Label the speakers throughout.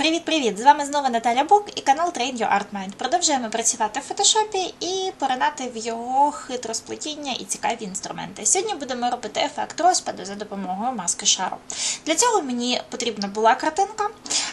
Speaker 1: Привіт-привіт! З вами знову Наталя Бук і канал Train Your Art Mind. Продовжуємо працювати в фотошопі і поринати в його хитросплетіння і цікаві інструменти. Сьогодні будемо робити ефект розпаду за допомогою маски шару. Для цього мені потрібна була картинка,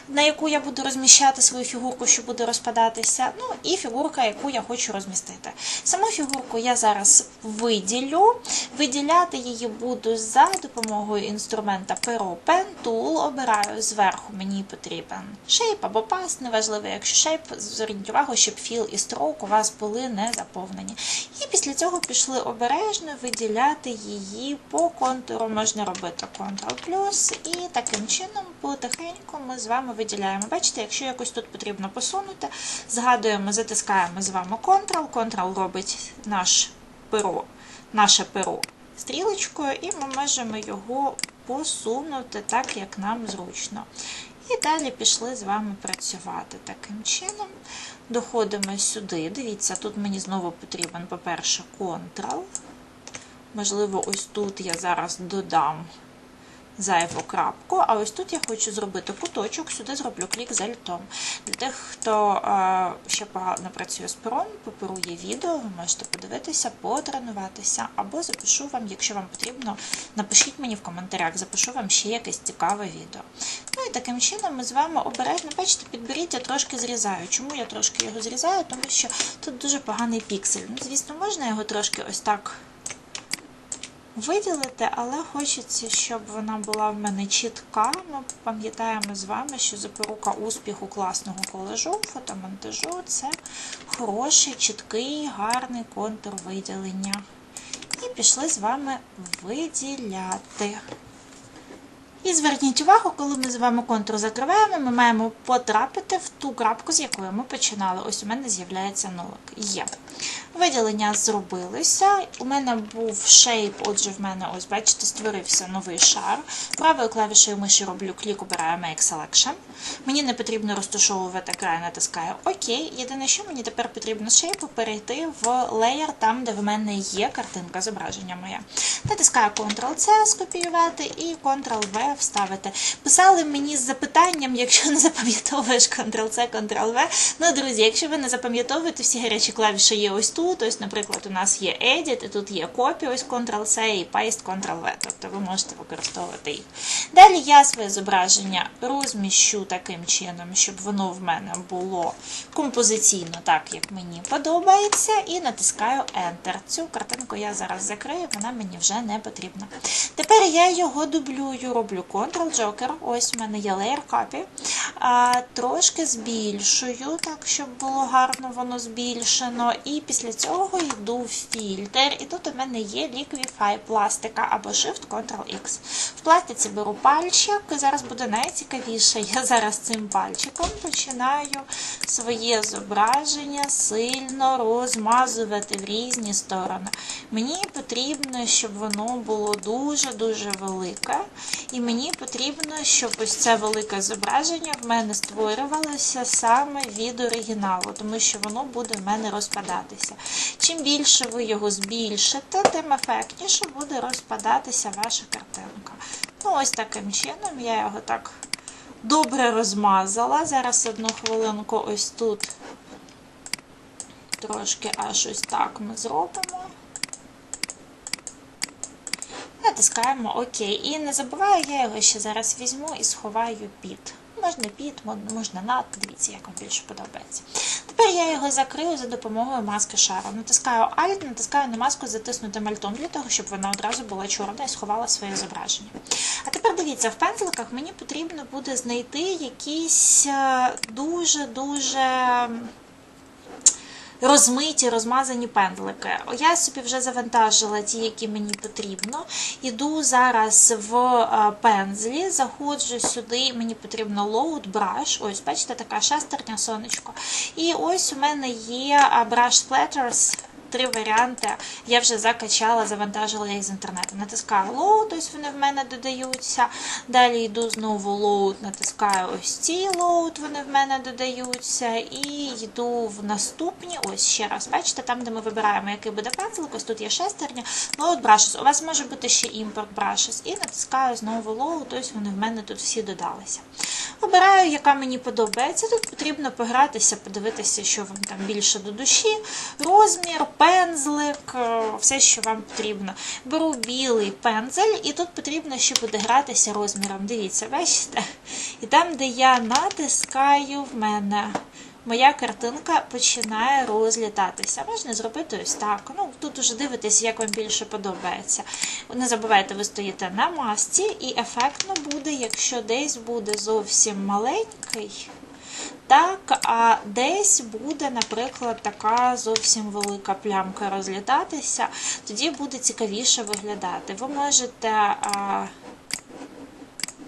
Speaker 1: на яку я буду розміщати свою фігурку, що буде розпадатися. Ну і фігурка, яку я хочу розмістити. Саму фігурку я зараз виділю. Виділяти її буду за допомогою інструмента Pero Pen Tool. Обираю зверху, мені потрібен шейп або пас, неважливо, якщо шейп, зверніть увагу, щоб філ і строк у вас були не заповнені. І після цього пішли обережно виділяти її по контуру. Можна робити Ctrl+, і таким чином потихеньку ми з вами виділяємо. Бачите, якщо якось тут потрібно посунути, згадуємо, затискаємо з вами Ctrl, Ctrl робить наш перо, наше перо стрілочкою, і ми можемо його посунути так, як нам зручно. І далі пішли з вами працювати таким чином. Доходимо сюди. Дивіться, тут мені знову потрібен, по-перше, Ctrl. Можливо, ось тут я зараз додам зайву крапку, а ось тут я хочу зробити куточок, сюди зроблю клік з альтом. Для тих, хто е, ще погано працює з пером, по є відео, ви можете подивитися, потренуватися, або запишу вам, якщо вам потрібно, напишіть мені в коментарях, запишу вам ще якесь цікаве відео. Ну і таким чином ми з вами обережно, бачите, підберіть, трошки зрізаю. Чому я трошки його зрізаю? Тому що тут дуже поганий піксель. Ну, Звісно, можна його трошки ось так виділити, але хочеться, щоб вона була в мене чітка. Ми пам'ятаємо з вами, що запорука успіху класного колежу, фотомонтажу це хороший, чіткий, гарний контур виділення. І пішли з вами виділяти. І зверніть увагу, коли ми з вами контур закриваємо, ми маємо потрапити в ту крапку, з якої ми починали. Ось у мене з'являється нулик. Є. Виділення зробилося. У мене був шейп, отже, в мене, ось, бачите, створився новий шар. Правою клавішою миші роблю клік, обираю Make Selection. Мені не потрібно розташовувати край, натискаю ОК. Єдине, що мені тепер потрібно шейпу перейти в леєр, там, де в мене є картинка зображення моя. Натискаю Ctrl-C, скопіювати і Ctrl-V вставити. Писали мені з запитанням, якщо не запам'ятовуєш Ctrl-C, Ctrl-V. Ну, друзі, якщо ви не запам'ятовуєте, всі гарячі клавіші є ось тут. Ось, наприклад, у нас є Edit, і тут є Copy, ось Ctrl-C і Paste, Ctrl-V. Тобто ви можете використовувати їх. Далі я своє зображення розміщу таким чином, щоб воно в мене було композиційно, так як мені подобається, і натискаю Enter. Цю картинку я зараз закрию, вона мені вже не потрібна. Тепер я його дублюю, роблю Ctrl-Joker. Ось у мене є Layer Copy. Трошки збільшую, так, щоб було гарно воно збільшено. І після цього йду в фільтр. І тут у мене є Liquify пластика або Shift-Ctrl-X. В пластиці беру пальчик, зараз буде найцікавіше. Я зараз цим пальчиком починаю своє зображення сильно розмазувати в різні сторони. Мені потрібно, щоб воно було дуже-дуже велике. І мені потрібно, щоб ось це велике зображення в мене створювалося саме від оригіналу, тому що воно буде в мене розпадатися. Чим більше ви його збільшите, тим ефектніше буде розпадатися ваша картинка. Ну, ось таким чином я його так добре розмазала. Зараз одну хвилинку ось тут трошки аж ось так ми зробимо. Натискаємо ОК. І не забуваю, я його ще зараз візьму і сховаю під. Можна під, можна над, дивіться, як вам більше подобається. Тепер я його закрию за допомогою маски шару. Натискаю Alt, натискаю на маску затиснутим альтом для того, щоб вона одразу була чорна і сховала своє зображення. А тепер дивіться, в пензликах мені потрібно буде знайти якісь дуже-дуже розмиті, розмазані пендлики. Я собі вже завантажила ті, які мені потрібно. Іду зараз в пензлі, заходжу сюди, мені потрібно load brush. Ось, бачите, така шестерня сонечко. І ось у мене є brush splatters три варіанти я вже закачала, завантажила їх з інтернету. Натискаю Load, ось вони в мене додаються. Далі йду знову Load, натискаю ось ці Load, вони в мене додаються. І йду в наступні. Ось ще раз, бачите, там, де ми вибираємо, який буде пензлик, ось тут є шестерня. Load Brushes. У вас може бути ще Import Brushes. І натискаю знову Load, ось вони в мене тут всі додалися. Обираю, яка мені подобається. Тут потрібно погратися, подивитися, що вам там більше до душі, розмір, пензлик, е, все, що вам потрібно. Беру білий пензель, і тут потрібно ще буде гратися розміром. Дивіться, бачите? І там, де я натискаю, в мене моя картинка починає розлітатися. Можна зробити ось так. Ну, Тут уже дивитесь, як вам більше подобається. Не забувайте, ви стоїте на масці, і ефектно буде, якщо десь буде зовсім маленький. Так, а десь буде, наприклад, така зовсім велика плямка розлітатися, тоді буде цікавіше виглядати. Ви можете.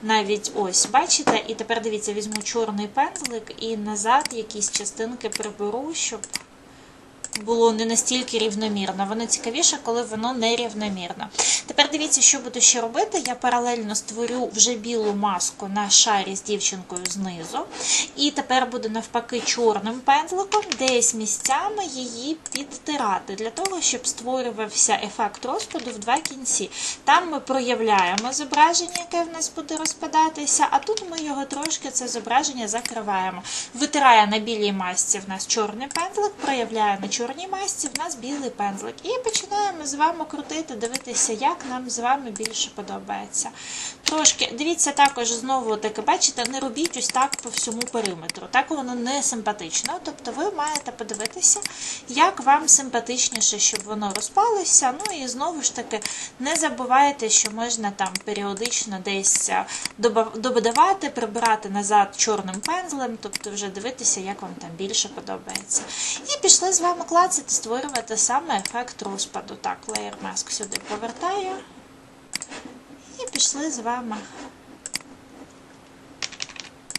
Speaker 1: Навіть ось, бачите, і тепер дивіться, візьму чорний пензлик і назад якісь частинки приберу, щоб було не настільки рівномірно. Воно цікавіше, коли воно не рівномірно. Тепер дивіться, що буду ще робити. Я паралельно створю вже білу маску на шарі з дівчинкою знизу. І тепер буду навпаки чорним пензликом десь місцями її підтирати, для того, щоб створювався ефект розпаду в два кінці. Там ми проявляємо зображення, яке в нас буде розпадатися, а тут ми його трошки це зображення закриваємо. Витирає на білій масці в нас чорний пензлик, проявляє на чорній масці в нас білий пензлик. І починаємо з вами крутити, дивитися, як нам з вами більше подобається. Трошки, дивіться, також знову таки, бачите, не робіть ось так по всьому периметру. Так воно не симпатично. Тобто ви маєте подивитися, як вам симпатичніше, щоб воно розпалося. Ну і знову ж таки, не забувайте, що можна там періодично десь додавати, прибирати назад чорним пензлем, тобто вже дивитися, як вам там більше подобається. І пішли з вами клацати, створювати саме ефект розпаду. Так, Layer Mask сюди повертаю. І пішли з вами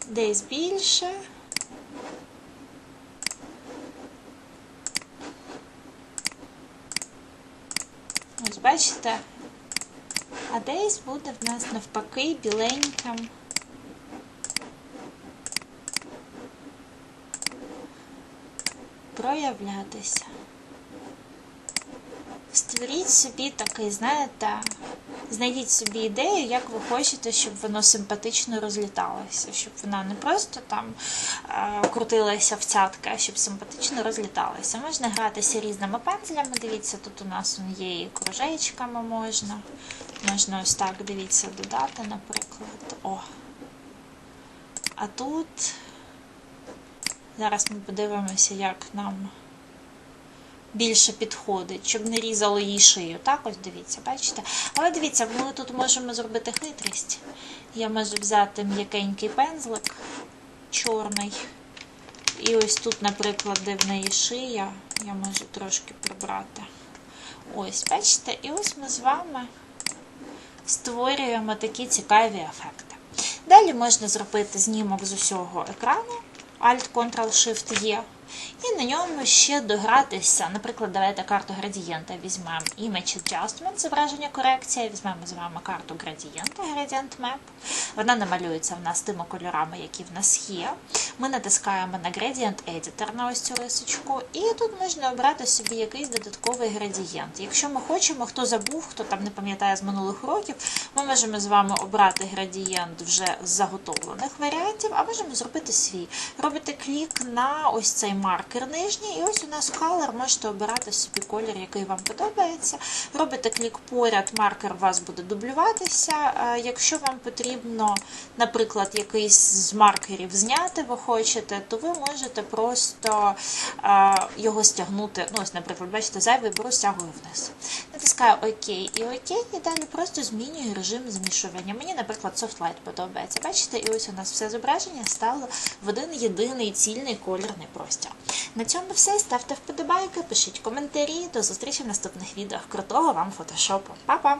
Speaker 1: десь більше. Ось бачите, а десь буде в нас навпаки біленьким. Проявлятися. Створіть собі такий, знаєте, знайдіть собі ідею, як ви хочете, щоб воно симпатично розліталося, щоб вона не просто там е, крутилася в цятки, а щоб симпатично розліталася. Можна гратися різними пензлями. Дивіться, тут у нас є і кружечками можна. Можна ось так, дивіться, додати, наприклад. О. А тут зараз ми подивимося, як нам більше підходить, щоб не різало їй шию. Так, ось дивіться, бачите? Але дивіться, ми тут можемо зробити хитрість. Я можу взяти м'якенький пензлик чорний. І ось тут, наприклад, де в неї шия, я можу трошки прибрати. Ось, бачите, і ось ми з вами створюємо такі цікаві ефекти. Далі можна зробити знімок з усього екрану. Alt-Ctrl-Shift-E. І на ньому ще догратися. Наприклад, давайте карту градієнта візьмемо Image Adjustment, зображення корекція, візьмемо з вами карту градієнта, Gradient Map. Вона намалюється в нас тими кольорами, які в нас є. Ми натискаємо на Gradient Editor на ось цю рисочку, і тут можна обрати собі якийсь додатковий градієнт. Якщо ми хочемо, хто забув, хто там не пам'ятає з минулих років, ми можемо з вами обрати градієнт вже з заготовлених варіантів, а можемо зробити свій. Робите клік на ось цей маркер нижній, і ось у нас color, можете обирати собі колір, який вам подобається. Робите клік поряд, маркер у вас буде дублюватися. Якщо вам потрібно, наприклад, якийсь з маркерів зняти, ви хочете, то ви можете просто його стягнути. Ну, ось, наприклад, бачите, зайвий беру, стягую вниз. Натискаю ОК і ОК, і далі просто змінюю режим змішування. Мені, наприклад, софтлайт подобається. Бачите, і ось у нас все зображення стало в один єдиний цільний колірний простір. На цьому все. Ставте вподобайки, пишіть коментарі. До зустрічі в наступних відео. Крутого вам фотошопу. Па-па!